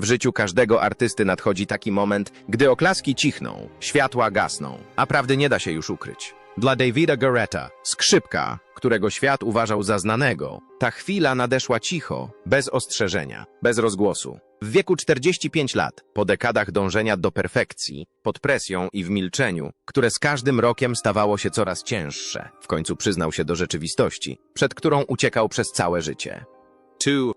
W życiu każdego artysty nadchodzi taki moment, gdy oklaski cichną, światła gasną, a prawdy nie da się już ukryć. Dla Davida Garretta, skrzypka, którego świat uważał za znanego, ta chwila nadeszła cicho, bez ostrzeżenia, bez rozgłosu. W wieku 45 lat, po dekadach dążenia do perfekcji, pod presją i w milczeniu, które z każdym rokiem stawało się coraz cięższe, w końcu przyznał się do rzeczywistości, przed którą uciekał przez całe życie.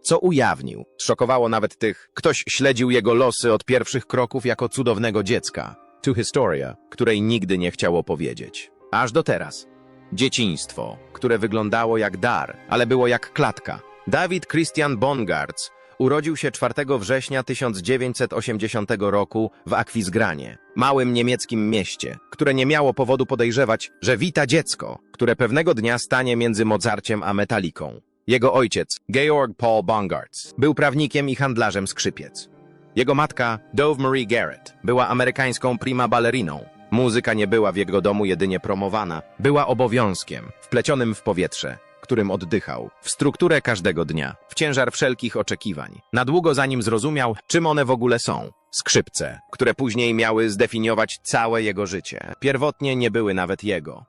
Co ujawnił. Szokowało nawet tych, ktoś śledził jego losy od pierwszych kroków jako cudownego dziecka. To historia, której nigdy nie chciał opowiedzieć. Aż do teraz. Dzieciństwo, które wyglądało jak dar, ale było jak klatka. Dawid Christian Bongartz urodził się 4 września 1980 roku w Akwizgranie, małym niemieckim mieście, które nie miało powodu podejrzewać, że wita dziecko, które pewnego dnia stanie między Mozarciem a Metaliką. Jego ojciec, Georg Paul Bongartz, był prawnikiem i handlarzem skrzypiec. Jego matka, Dove Marie Garrett, była amerykańską prima balleriną. Muzyka nie była w jego domu jedynie promowana, była obowiązkiem, wplecionym w powietrze, którym oddychał, w strukturę każdego dnia, w ciężar wszelkich oczekiwań. Na długo zanim zrozumiał, czym one w ogóle są. Skrzypce, które później miały zdefiniować całe jego życie. Pierwotnie nie były nawet jego.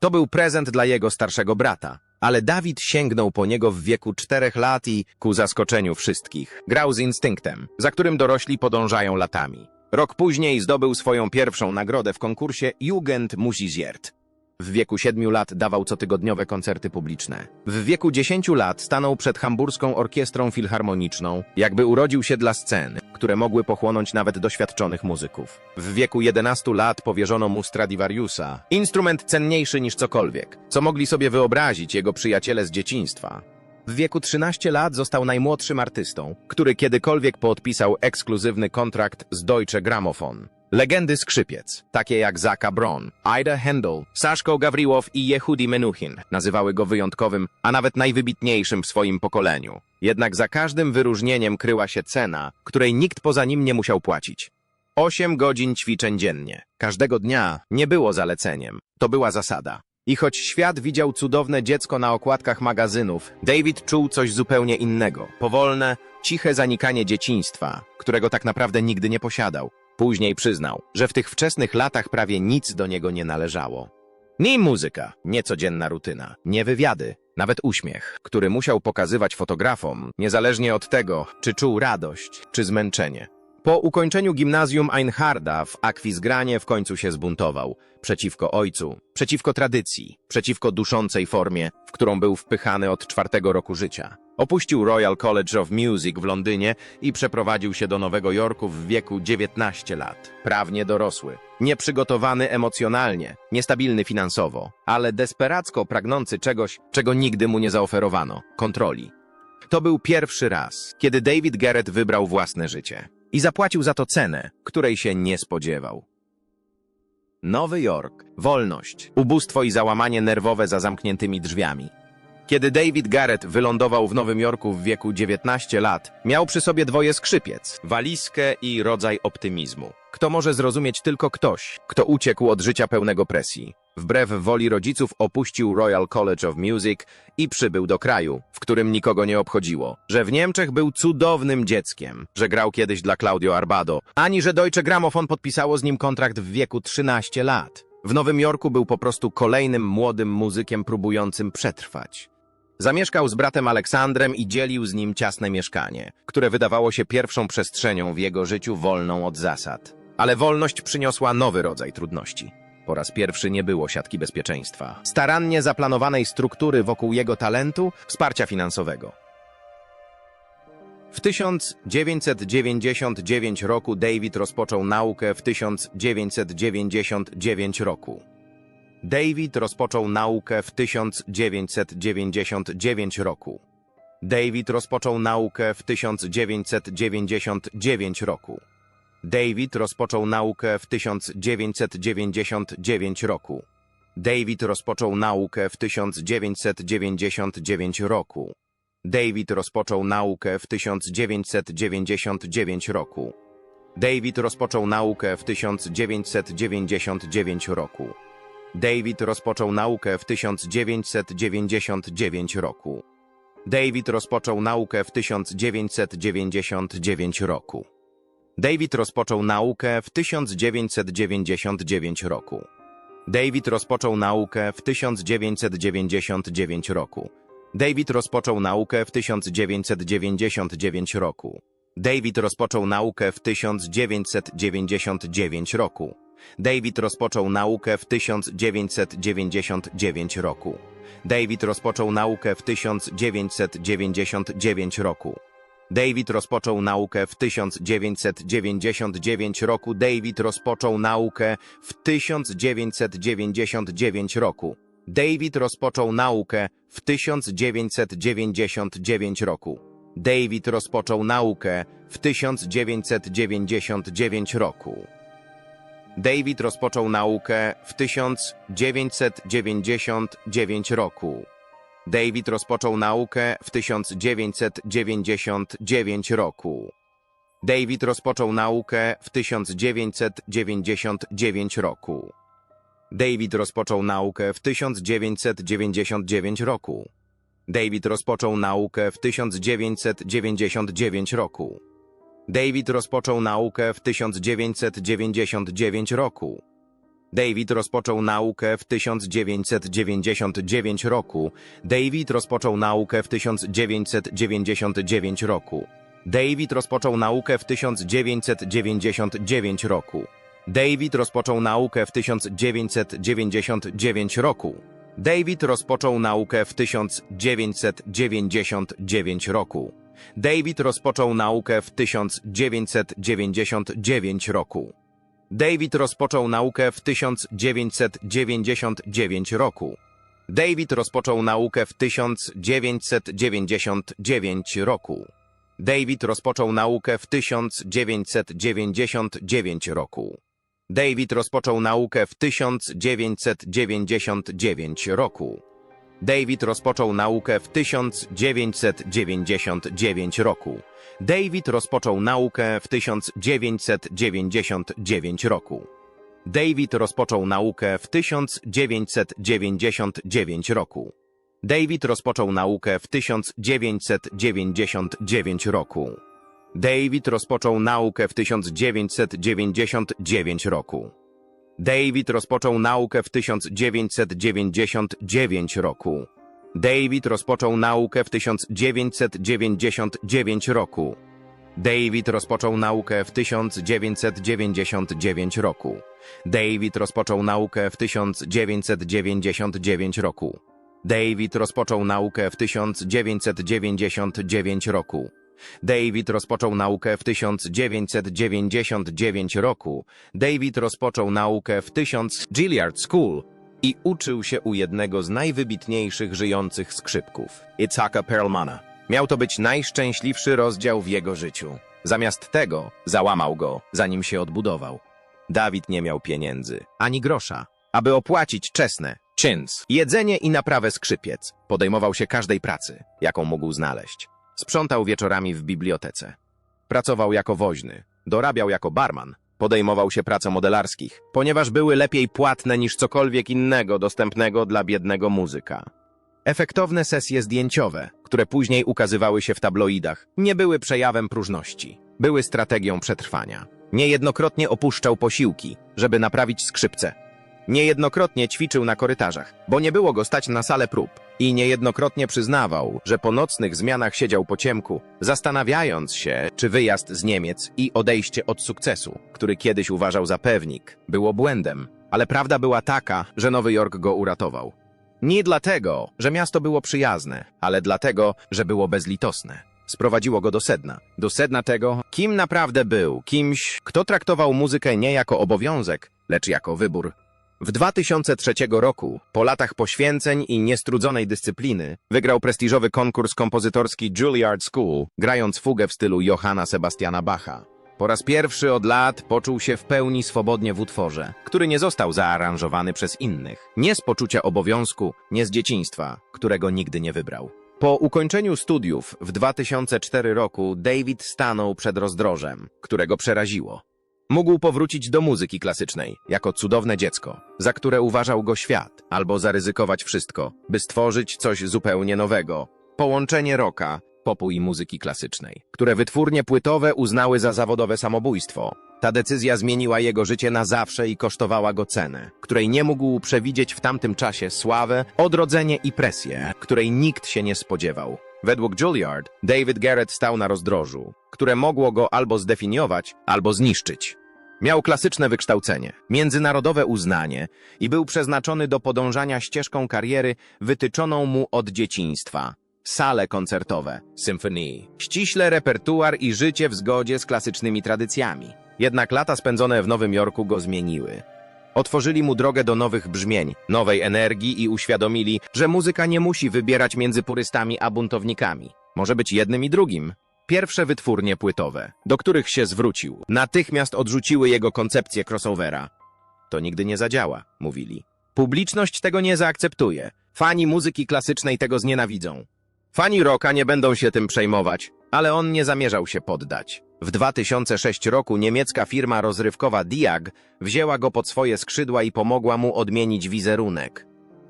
To był prezent dla jego starszego brata, ale Dawid sięgnął po niego w wieku czterech lat i, ku zaskoczeniu wszystkich, grał z instynktem, za którym dorośli podążają latami. Rok później zdobył swoją pierwszą nagrodę w konkursie Jugend Musiziert. W wieku siedmiu lat dawał cotygodniowe koncerty publiczne. W wieku dziesięciu lat stanął przed hamburską orkiestrą filharmoniczną, jakby urodził się dla scen, które mogły pochłonąć nawet doświadczonych muzyków. W wieku 11 lat powierzono mu Stradivariusa, instrument cenniejszy niż cokolwiek, co mogli sobie wyobrazić jego przyjaciele z dzieciństwa. W wieku 13 lat został najmłodszym artystą, który kiedykolwiek podpisał ekskluzywny kontrakt z Deutsche Grammophon. Legendy skrzypiec, takie jak Zaka Bron, Ida Handel, Saszko Gawriłow i Yehudi Menuhin, nazywały go wyjątkowym, a nawet najwybitniejszym w swoim pokoleniu. Jednak za każdym wyróżnieniem kryła się cena, której nikt poza nim nie musiał płacić. Osiem godzin ćwiczeń dziennie, każdego dnia, nie było zaleceniem. To była zasada. I choć świat widział cudowne dziecko na okładkach magazynów, David czuł coś zupełnie innego. Powolne, ciche zanikanie dzieciństwa, którego tak naprawdę nigdy nie posiadał. Później przyznał, że w tych wczesnych latach prawie nic do niego nie należało. Nie muzyka, nie codzienna rutyna, nie wywiady, nawet uśmiech, który musiał pokazywać fotografom, niezależnie od tego, czy czuł radość, czy zmęczenie. Po ukończeniu gimnazjum Einharda w Akwizgranie w końcu się zbuntował. Przeciwko ojcu, przeciwko tradycji, przeciwko duszącej formie, w którą był wpychany od czwartego roku życia. Opuścił Royal College of Music w Londynie i przeprowadził się do Nowego Jorku w wieku 19 lat. Prawnie dorosły, nieprzygotowany emocjonalnie, niestabilny finansowo, ale desperacko pragnący czegoś, czego nigdy mu nie zaoferowano kontroli. To był pierwszy raz, kiedy David Garrett wybrał własne życie i zapłacił za to cenę, której się nie spodziewał. Nowy Jork, wolność, ubóstwo i załamanie nerwowe za zamkniętymi drzwiami. Kiedy David Garrett wylądował w Nowym Jorku w wieku 19 lat, miał przy sobie dwoje skrzypiec, walizkę i rodzaj optymizmu. Kto może zrozumieć tylko ktoś, kto uciekł od życia pełnego presji. Wbrew woli rodziców opuścił Royal College of Music i przybył do kraju, w którym nikogo nie obchodziło, że w Niemczech był cudownym dzieckiem, że grał kiedyś dla Claudio Arbado, ani że Deutsche Grammophon podpisało z nim kontrakt w wieku 13 lat. W Nowym Jorku był po prostu kolejnym młodym muzykiem próbującym przetrwać. Zamieszkał z bratem Aleksandrem i dzielił z nim ciasne mieszkanie, które wydawało się pierwszą przestrzenią w jego życiu wolną od zasad. Ale wolność przyniosła nowy rodzaj trudności. Po raz pierwszy nie było siatki bezpieczeństwa, starannie zaplanowanej struktury wokół jego talentu, wsparcia finansowego. W 1999 roku David rozpoczął naukę w 1999 roku. David rozpoczął naukę w 1999 roku. David rozpoczął naukę w 1999 roku. David rozpoczął naukę w 1999 roku. David rozpoczął naukę w 1999 roku. David rozpoczął naukę w 1999 roku. David rozpoczął naukę w 1999 roku. David rozpoczął naukę w 1999 roku. David rozpoczął naukę w 1999 roku. David rozpoczął naukę w 1999 roku. David rozpoczął naukę w 1999 roku. David rozpoczął naukę w 1999 roku. David rozpoczął naukę w 1999 roku. David rozpoczął naukę w 1999 roku. David rozpoczął naukę w 1999 roku. David rozpoczął naukę w 1999 roku. David rozpoczął naukę w 1999 roku. David rozpoczął naukę w 1999 roku. David rozpoczął naukę w 1999 roku. David rozpoczął naukę w 1999 roku. David rozpoczął naukę w 1999 roku. David rozpoczął naukę w 1999 roku. David rozpoczął naukę w 1999 roku. David rozpoczął naukę w 1999 roku. David rozpoczął naukę w 1999 roku. David rozpoczął naukę w 1999 roku. David rozpoczął naukę w 1999 roku. David rozpoczął naukę w 1999 roku. David rozpoczął naukę w 1999 roku. David rozpoczął naukę w 1999 roku. David rozpoczął naukę w 1999 roku. David rozpoczął naukę w 1999 roku. David rozpoczął naukę w 1999 roku. David rozpoczął naukę w 1999 roku. David rozpoczął naukę w 1999 roku. David rozpoczął naukę w 1999 roku. David rozpoczął naukę w 1999 roku. David rozpoczął naukę w 1999 roku. David rozpoczął naukę w 1999 roku. David rozpoczął naukę w 1999 roku. David rozpoczął naukę w 1999 roku. David rozpoczął naukę w 1999 roku. David rozpoczął naukę w 1999 roku. David rozpoczął naukę w 1999 roku. David rozpoczął naukę w 1999 roku. David rozpoczął naukę w 1999 roku. David rozpoczął naukę w 1000 Gilliard School i uczył się u jednego z najwybitniejszych żyjących skrzypków, Itzhaka Perlmana. Miał to być najszczęśliwszy rozdział w jego życiu. Zamiast tego załamał go, zanim się odbudował. Dawid nie miał pieniędzy, ani grosza, aby opłacić czesne, czyns, jedzenie i naprawę skrzypiec. Podejmował się każdej pracy, jaką mógł znaleźć. Sprzątał wieczorami w bibliotece. Pracował jako woźny, dorabiał jako barman, podejmował się prac modelarskich, ponieważ były lepiej płatne niż cokolwiek innego dostępnego dla biednego muzyka. Efektowne sesje zdjęciowe, które później ukazywały się w tabloidach, nie były przejawem próżności. Były strategią przetrwania. Niejednokrotnie opuszczał posiłki, żeby naprawić skrzypce. Niejednokrotnie ćwiczył na korytarzach, bo nie było go stać na salę prób. I niejednokrotnie przyznawał, że po nocnych zmianach siedział po ciemku, zastanawiając się, czy wyjazd z Niemiec i odejście od sukcesu, który kiedyś uważał za pewnik, było błędem. Ale prawda była taka, że Nowy Jork go uratował. Nie dlatego, że miasto było przyjazne, ale dlatego, że było bezlitosne. Sprowadziło go do sedna. Do sedna tego, kim naprawdę był, kimś, kto traktował muzykę nie jako obowiązek, lecz jako wybór. W 2003 roku, po latach poświęceń i niestrudzonej dyscypliny, wygrał prestiżowy konkurs kompozytorski Juilliard School, grając fugę w stylu Johanna Sebastiana Bacha. Po raz pierwszy od lat poczuł się w pełni swobodnie w utworze, który nie został zaaranżowany przez innych. Nie z poczucia obowiązku, nie z dzieciństwa, którego nigdy nie wybrał. Po ukończeniu studiów w 2004 roku David stanął przed rozdrożem, którego przeraziło. Mógł powrócić do muzyki klasycznej, jako cudowne dziecko, za które uważał go świat, albo zaryzykować wszystko, by stworzyć coś zupełnie nowego. Połączenie rocka, popu i muzyki klasycznej, które wytwórnie płytowe uznały za zawodowe samobójstwo. Ta decyzja zmieniła jego życie na zawsze i kosztowała go cenę, której nie mógł przewidzieć w tamtym czasie sławę, odrodzenie i presję, której nikt się nie spodziewał. Według Juilliard, David Garrett stał na rozdrożu, które mogło go albo zdefiniować, albo zniszczyć. Miał klasyczne wykształcenie, międzynarodowe uznanie i był przeznaczony do podążania ścieżką kariery wytyczoną mu od dzieciństwa. Sale koncertowe, symfonii, ściśle repertuar i życie w zgodzie z klasycznymi tradycjami. Jednak lata spędzone w Nowym Jorku go zmieniły. Otworzyli mu drogę do nowych brzmień, nowej energii i uświadomili, że muzyka nie musi wybierać między purystami a buntownikami. Może być jednym i drugim. Pierwsze wytwórnie płytowe, do których się zwrócił, natychmiast odrzuciły jego koncepcję crossovera. To nigdy nie zadziała, mówili. Publiczność tego nie zaakceptuje. Fani muzyki klasycznej tego znienawidzą. Fani rocka nie będą się tym przejmować, ale on nie zamierzał się poddać. W 2006 roku niemiecka firma rozrywkowa Diag wzięła go pod swoje skrzydła i pomogła mu odmienić wizerunek.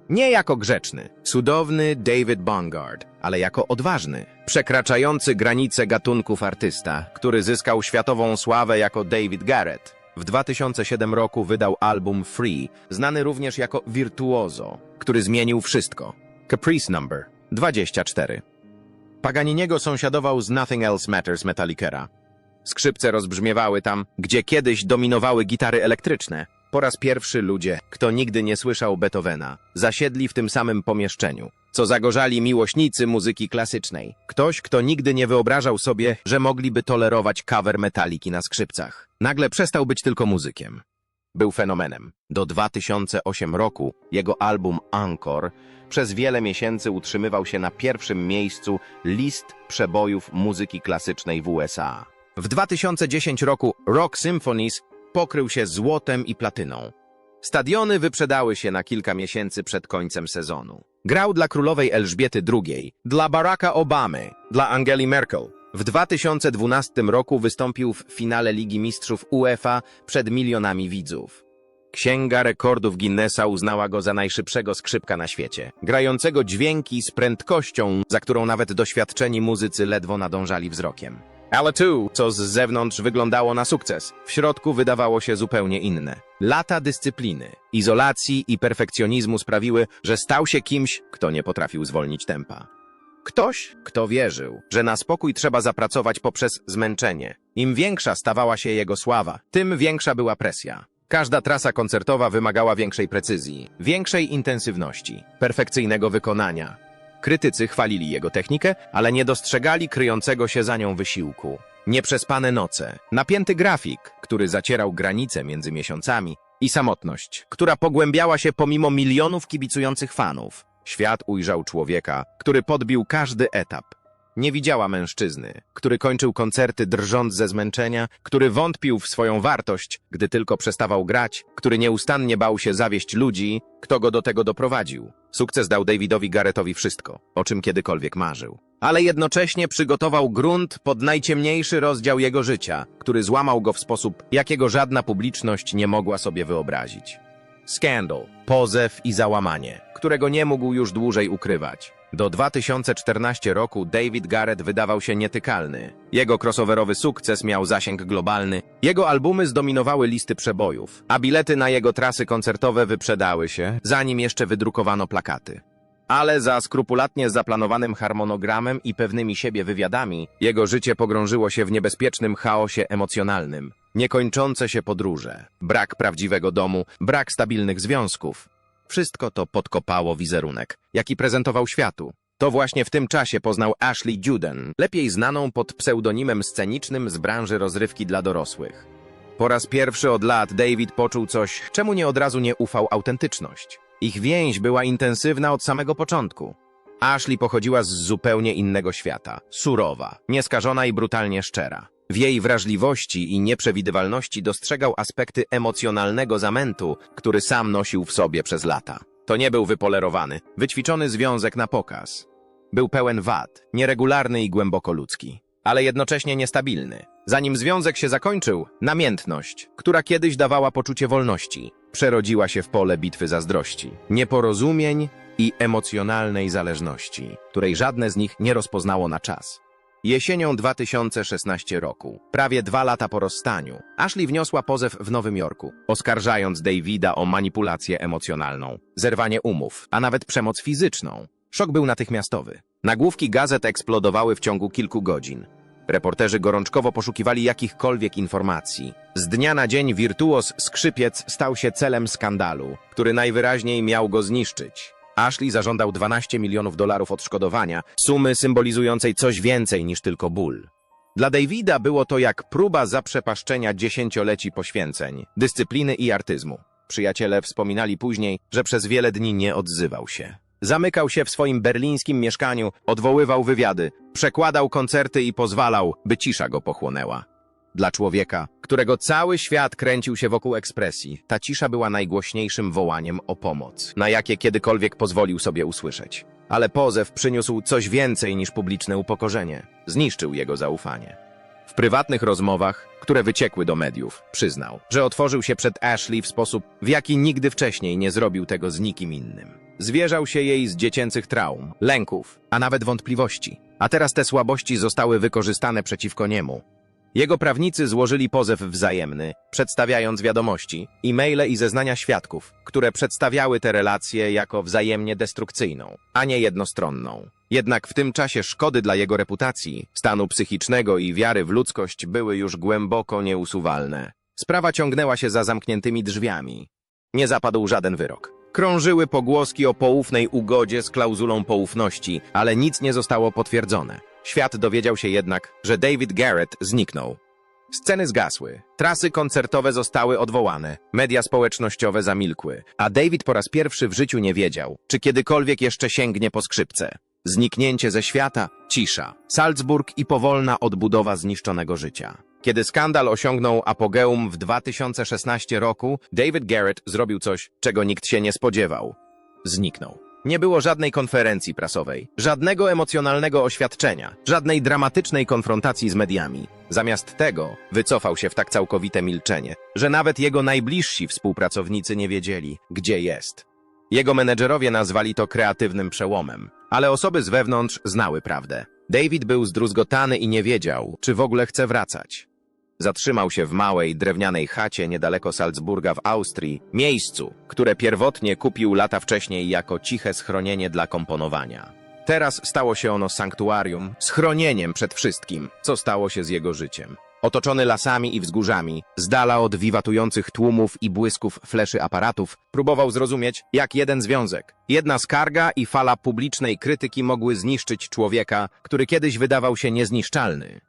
Nie jako grzeczny, cudowny David Bongard, ale jako odważny, przekraczający granice gatunków artysta, który zyskał światową sławę jako David Garrett. W 2007 roku wydał album Free, znany również jako Virtuoso, który zmienił wszystko. Caprice Number 24. Paganiniego sąsiadował z Nothing Else Matters Metallicera. Skrzypce rozbrzmiewały tam, gdzie kiedyś dominowały gitary elektryczne. Po raz pierwszy ludzie, kto nigdy nie słyszał Beethovena, zasiedli w tym samym pomieszczeniu, co zagorzali miłośnicy muzyki klasycznej. Ktoś, kto nigdy nie wyobrażał sobie, że mogliby tolerować cover metaliki na skrzypcach. Nagle przestał być tylko muzykiem. Był fenomenem. Do 2008 roku jego album Encore przez wiele miesięcy utrzymywał się na pierwszym miejscu list przebojów muzyki klasycznej w USA. W 2010 roku Rock Symphonies pokrył się złotem i platyną. Stadiony wyprzedały się na kilka miesięcy przed końcem sezonu. Grał dla królowej Elżbiety II, dla Baracka Obamy, dla Angeli Merkel. W 2012 roku wystąpił w finale Ligi Mistrzów UEFA przed milionami widzów. Księga Rekordów Guinnessa uznała go za najszybszego skrzypka na świecie, grającego dźwięki z prędkością, za którą nawet doświadczeni muzycy ledwo nadążali wzrokiem. Ale tu, co z zewnątrz wyglądało na sukces, w środku wydawało się zupełnie inne. Lata dyscypliny, izolacji i perfekcjonizmu sprawiły, że stał się kimś, kto nie potrafił zwolnić tempa. Ktoś, kto wierzył, że na spokój trzeba zapracować poprzez zmęczenie. Im większa stawała się jego sława, tym większa była presja. Każda trasa koncertowa wymagała większej precyzji, większej intensywności, perfekcyjnego wykonania. Krytycy chwalili jego technikę, ale nie dostrzegali kryjącego się za nią wysiłku. Nieprzespane noce, napięty grafik, który zacierał granice między miesiącami i samotność, która pogłębiała się pomimo milionów kibicujących fanów. Świat ujrzał człowieka, który podbił każdy etap. Nie widziała mężczyzny, który kończył koncerty drżąc ze zmęczenia, który wątpił w swoją wartość, gdy tylko przestawał grać, który nieustannie bał się zawieść ludzi, kto go do tego doprowadził. Sukces dał Davidowi Garrettowi wszystko, o czym kiedykolwiek marzył. Ale jednocześnie przygotował grunt pod najciemniejszy rozdział jego życia, który złamał go w sposób, jakiego żadna publiczność nie mogła sobie wyobrazić. Skandal, pozew i załamanie, którego nie mógł już dłużej ukrywać. Do 2014 roku David Garrett wydawał się nietykalny. Jego crossoverowy sukces miał zasięg globalny, jego albumy zdominowały listy przebojów, a bilety na jego trasy koncertowe wyprzedały się, zanim jeszcze wydrukowano plakaty. Ale za skrupulatnie zaplanowanym harmonogramem i pewnymi siebie wywiadami, jego życie pogrążyło się w niebezpiecznym chaosie emocjonalnym. Niekończące się podróże, brak prawdziwego domu, brak stabilnych związków. Wszystko to podkopało wizerunek, jaki prezentował światu. To właśnie w tym czasie poznał Ashley Juden, lepiej znaną pod pseudonimem scenicznym z branży rozrywki dla dorosłych. Po raz pierwszy od lat David poczuł coś, czemu nie od razu nie ufał autentyczność. Ich więź była intensywna od samego początku. Ashley pochodziła z zupełnie innego świata. Surowa, nieskażona i brutalnie szczera. W jej wrażliwości i nieprzewidywalności dostrzegał aspekty emocjonalnego zamętu, który sam nosił w sobie przez lata. To nie był wypolerowany, wyćwiczony związek na pokaz. Był pełen wad, nieregularny i głęboko ludzki, ale jednocześnie niestabilny. Zanim związek się zakończył, namiętność, która kiedyś dawała poczucie wolności, przerodziła się w pole bitwy zazdrości, nieporozumień i emocjonalnej zależności, której żadne z nich nie rozpoznało na czas. Jesienią 2016 roku, prawie dwa lata po rozstaniu, Ashley wniosła pozew w Nowym Jorku, oskarżając Davida o manipulację emocjonalną, zerwanie umów, a nawet przemoc fizyczną. Szok był natychmiastowy. Nagłówki gazet eksplodowały w ciągu kilku godzin. Reporterzy gorączkowo poszukiwali jakichkolwiek informacji. Z dnia na dzień wirtuos skrzypiec stał się celem skandalu, który najwyraźniej miał go zniszczyć. Ashley zażądał 12 milionów dolarów odszkodowania, sumy symbolizującej coś więcej niż tylko ból. Dla Davida było to jak próba zaprzepaszczenia dziesięcioleci poświęceń, dyscypliny i artyzmu. Przyjaciele wspominali później, że przez wiele dni nie odzywał się. Zamykał się w swoim berlińskim mieszkaniu, odwoływał wywiady, przekładał koncerty i pozwalał, by cisza go pochłonęła. Dla człowieka, którego cały świat kręcił się wokół ekspresji, ta cisza była najgłośniejszym wołaniem o pomoc, na jakie kiedykolwiek pozwolił sobie usłyszeć. Ale pozew przyniósł coś więcej niż publiczne upokorzenie. Zniszczył jego zaufanie. W prywatnych rozmowach, które wyciekły do mediów, przyznał, że otworzył się przed Ashley w sposób, w jaki nigdy wcześniej nie zrobił tego z nikim innym. Zwierzał się jej z dziecięcych traum, lęków, a nawet wątpliwości. A teraz te słabości zostały wykorzystane przeciwko niemu. Jego prawnicy złożyli pozew wzajemny, przedstawiając wiadomości, e-maile i zeznania świadków, które przedstawiały te relacje jako wzajemnie destrukcyjną, a nie jednostronną. Jednak w tym czasie szkody dla jego reputacji, stanu psychicznego i wiary w ludzkość były już głęboko nieusuwalne. Sprawa ciągnęła się za zamkniętymi drzwiami. Nie zapadł żaden wyrok. Krążyły pogłoski o poufnej ugodzie z klauzulą poufności, ale nic nie zostało potwierdzone. Świat dowiedział się jednak, że David Garrett zniknął. Sceny zgasły, trasy koncertowe zostały odwołane, media społecznościowe zamilkły, a David po raz pierwszy w życiu nie wiedział, czy kiedykolwiek jeszcze sięgnie po skrzypce. Zniknięcie ze świata, cisza, Salzburg i powolna odbudowa zniszczonego życia. Kiedy skandal osiągnął apogeum w 2016 roku, David Garrett zrobił coś, czego nikt się nie spodziewał. Zniknął. Nie było żadnej konferencji prasowej, żadnego emocjonalnego oświadczenia, żadnej dramatycznej konfrontacji z mediami. Zamiast tego wycofał się w tak całkowite milczenie, że nawet jego najbliżsi współpracownicy nie wiedzieli, gdzie jest. Jego menedżerowie nazwali to kreatywnym przełomem, ale osoby z wewnątrz znały prawdę. David był zdruzgotany i nie wiedział, czy w ogóle chce wracać. Zatrzymał się w małej, drewnianej chacie niedaleko Salzburga w Austrii, miejscu, które pierwotnie kupił lata wcześniej jako ciche schronienie dla komponowania. Teraz stało się ono sanktuarium, schronieniem przed wszystkim, co stało się z jego życiem. Otoczony lasami i wzgórzami, z dala od wiwatujących tłumów i błysków fleszy aparatów, próbował zrozumieć, jak jeden związek, jedna skarga i fala publicznej krytyki mogły zniszczyć człowieka, który kiedyś wydawał się niezniszczalny.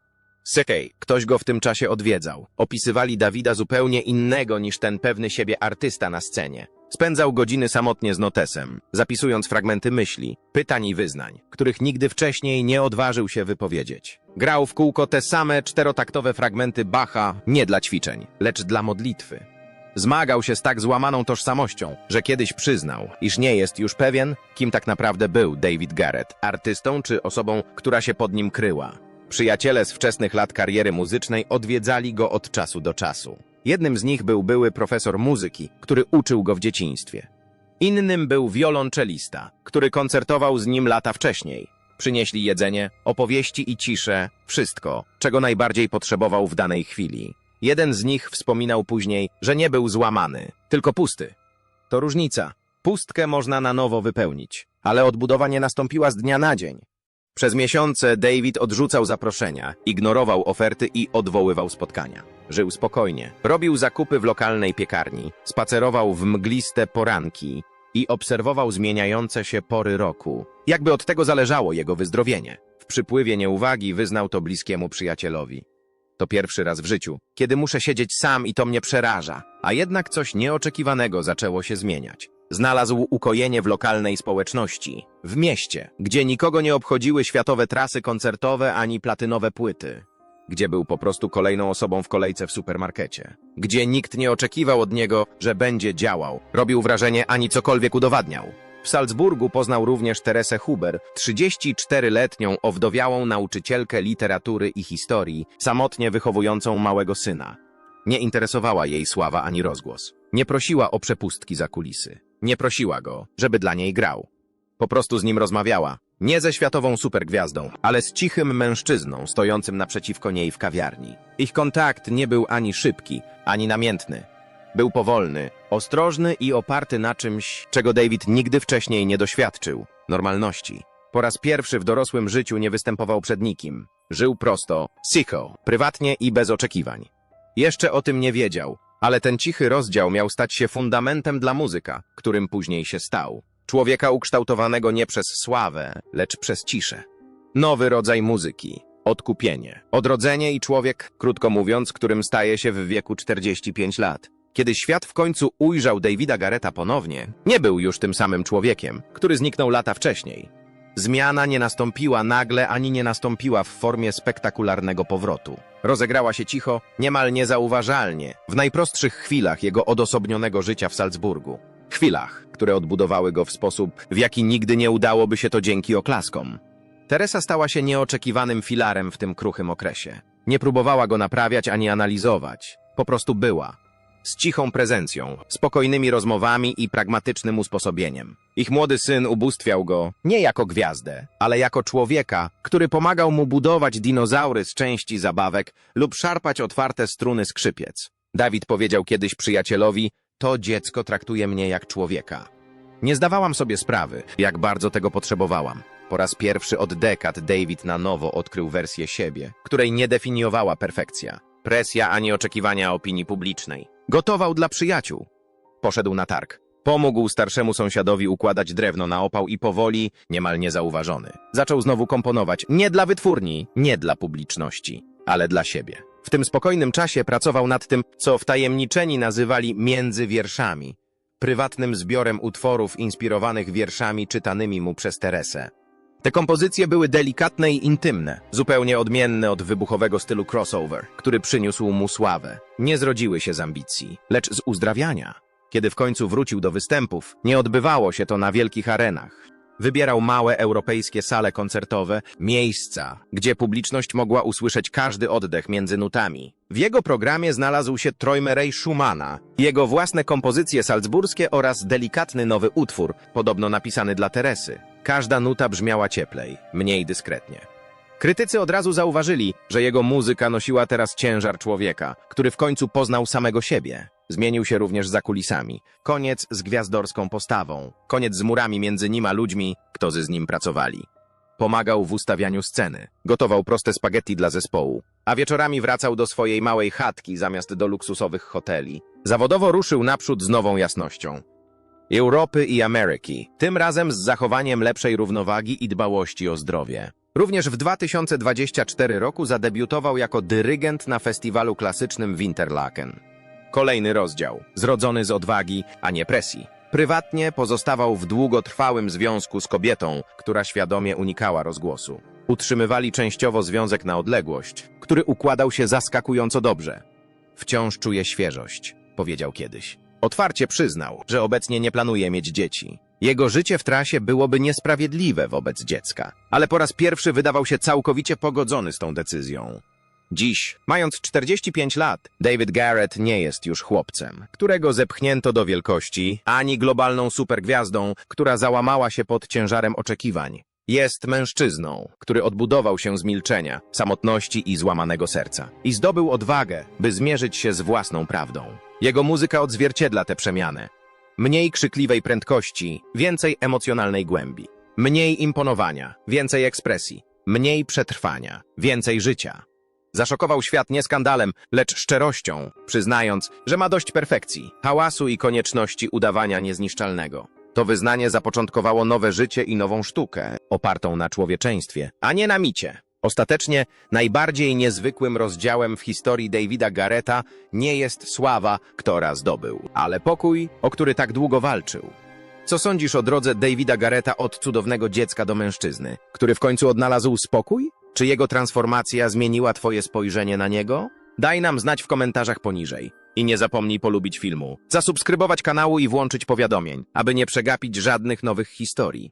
Sekej, ktoś go w tym czasie odwiedzał. Opisywali Dawida zupełnie innego niż ten pewny siebie artysta na scenie. Spędzał godziny samotnie z notesem, zapisując fragmenty myśli, pytań i wyznań, których nigdy wcześniej nie odważył się wypowiedzieć. Grał w kółko te same czterotaktowe fragmenty Bacha nie dla ćwiczeń, lecz dla modlitwy. Zmagał się z tak złamaną tożsamością, że kiedyś przyznał, iż nie jest już pewien, kim tak naprawdę był David Garrett, artystą czy osobą, która się pod nim kryła. Przyjaciele z wczesnych lat kariery muzycznej odwiedzali go od czasu do czasu. Jednym z nich był były profesor muzyki, który uczył go w dzieciństwie. Innym był wiolonczelista, który koncertował z nim lata wcześniej. Przynieśli jedzenie, opowieści i ciszę, wszystko, czego najbardziej potrzebował w danej chwili. Jeden z nich wspominał później, że nie był złamany, tylko pusty. To różnica. Pustkę można na nowo wypełnić, ale odbudowa nie nastąpiła z dnia na dzień. Przez miesiące David odrzucał zaproszenia, ignorował oferty i odwoływał spotkania. Żył spokojnie, robił zakupy w lokalnej piekarni, spacerował w mgliste poranki i obserwował zmieniające się pory roku. Jakby od tego zależało jego wyzdrowienie. W przypływie nieuwagi wyznał to bliskiemu przyjacielowi. To pierwszy raz w życiu, kiedy muszę siedzieć sam i to mnie przeraża, a jednak coś nieoczekiwanego zaczęło się zmieniać. Znalazł ukojenie w lokalnej społeczności, w mieście, gdzie nikogo nie obchodziły światowe trasy koncertowe ani platynowe płyty, gdzie był po prostu kolejną osobą w kolejce w supermarkecie, gdzie nikt nie oczekiwał od niego, że będzie działał, robił wrażenie ani cokolwiek udowadniał. W Salzburgu poznał również Teresę Huber, 34-letnią owdowiałą nauczycielkę literatury i historii, samotnie wychowującą małego syna. Nie interesowała jej sława ani rozgłos. Nie prosiła o przepustki za kulisy. Nie prosiła go, żeby dla niej grał. Po prostu z nim rozmawiała. Nie ze światową supergwiazdą, ale z cichym mężczyzną stojącym naprzeciwko niej w kawiarni. Ich kontakt nie był ani szybki, ani namiętny. Był powolny, ostrożny i oparty na czymś, czego David nigdy wcześniej nie doświadczył normalności. Po raz pierwszy w dorosłym życiu nie występował przed nikim. Żył prosto, cicho, prywatnie i bez oczekiwań. Jeszcze o tym nie wiedział, ale ten cichy rozdział miał stać się fundamentem dla muzyka, którym później się stał. Człowieka ukształtowanego nie przez sławę, lecz przez ciszę. Nowy rodzaj muzyki. Odkupienie. Odrodzenie i człowiek, krótko mówiąc, którym staje się w wieku 45 lat. Kiedy świat w końcu ujrzał Davida Garreta ponownie, nie był już tym samym człowiekiem, który zniknął lata wcześniej. Zmiana nie nastąpiła nagle ani nie nastąpiła w formie spektakularnego powrotu. Rozegrała się cicho, niemal niezauważalnie, w najprostszych chwilach jego odosobnionego życia w Salzburgu. Chwilach, które odbudowały go w sposób, w jaki nigdy nie udałoby się to dzięki oklaskom. Teresa stała się nieoczekiwanym filarem w tym kruchym okresie. Nie próbowała go naprawiać ani analizować. Po prostu była. Z cichą prezencją, spokojnymi rozmowami i pragmatycznym usposobieniem. Ich młody syn ubóstwiał go nie jako gwiazdę, ale jako człowieka, który pomagał mu budować dinozaury z części zabawek lub szarpać otwarte struny skrzypiec. Dawid powiedział kiedyś przyjacielowi, to dziecko traktuje mnie jak człowieka. Nie zdawałam sobie sprawy, jak bardzo tego potrzebowałam. Po raz pierwszy od dekad David na nowo odkrył wersję siebie, której nie definiowała perfekcja, presja ani oczekiwania opinii publicznej. Gotował dla przyjaciół. Poszedł na targ. Pomógł starszemu sąsiadowi układać drewno na opał i powoli, niemal niezauważony, zaczął znowu komponować nie dla wytwórni, nie dla publiczności, ale dla siebie. W tym spokojnym czasie pracował nad tym, co wtajemniczeni nazywali między wierszami, prywatnym zbiorem utworów inspirowanych wierszami czytanymi mu przez Teresę. Te kompozycje były delikatne i intymne, zupełnie odmienne od wybuchowego stylu crossover, który przyniósł mu sławę. Nie zrodziły się z ambicji, lecz z uzdrawiania. Kiedy w końcu wrócił do występów, nie odbywało się to na wielkich arenach. Wybierał małe europejskie sale koncertowe, miejsca, gdzie publiczność mogła usłyszeć każdy oddech między nutami. W jego programie znalazł się Trojmerej Schumana, jego własne kompozycje salzburskie oraz delikatny nowy utwór, podobno napisany dla Teresy. Każda nuta brzmiała cieplej, mniej dyskretnie. Krytycy od razu zauważyli, że jego muzyka nosiła teraz ciężar człowieka, który w końcu poznał samego siebie. Zmienił się również za kulisami. Koniec z gwiazdorską postawą. Koniec z murami między nim a ludźmi, którzy z nim pracowali. Pomagał w ustawianiu sceny. Gotował proste spaghetti dla zespołu. A wieczorami wracał do swojej małej chatki zamiast do luksusowych hoteli. Zawodowo ruszył naprzód z nową jasnością. Europy i Ameryki, tym razem z zachowaniem lepszej równowagi i dbałości o zdrowie. Również w 2024 roku zadebiutował jako dyrygent na festiwalu klasycznym Winterlaken. Kolejny rozdział, zrodzony z odwagi, a nie presji. Prywatnie pozostawał w długotrwałym związku z kobietą, która świadomie unikała rozgłosu. Utrzymywali częściowo związek na odległość, który układał się zaskakująco dobrze. Wciąż czuje świeżość, powiedział kiedyś. Otwarcie przyznał, że obecnie nie planuje mieć dzieci. Jego życie w trasie byłoby niesprawiedliwe wobec dziecka, ale po raz pierwszy wydawał się całkowicie pogodzony z tą decyzją. Dziś, mając 45 lat, David Garrett nie jest już chłopcem, którego zepchnięto do wielkości, ani globalną supergwiazdą, która załamała się pod ciężarem oczekiwań. Jest mężczyzną, który odbudował się z milczenia, samotności i złamanego serca i zdobył odwagę, by zmierzyć się z własną prawdą. Jego muzyka odzwierciedla tę przemianę. Mniej krzykliwej prędkości, więcej emocjonalnej głębi. Mniej imponowania, więcej ekspresji. Mniej przetrwania, więcej życia. Zaszokował świat nie skandalem, lecz szczerością, przyznając, że ma dość perfekcji, hałasu i konieczności udawania niezniszczalnego. To wyznanie zapoczątkowało nowe życie i nową sztukę, opartą na człowieczeństwie, a nie na micie. Ostatecznie najbardziej niezwykłym rozdziałem w historii Davida Garreta nie jest sława, która zdobył, ale pokój, o który tak długo walczył. Co sądzisz o drodze Davida Garreta od cudownego dziecka do mężczyzny, który w końcu odnalazł spokój? Czy jego transformacja zmieniła twoje spojrzenie na niego? Daj nam znać w komentarzach poniżej. I nie zapomnij polubić filmu, zasubskrybować kanału i włączyć powiadomień, aby nie przegapić żadnych nowych historii.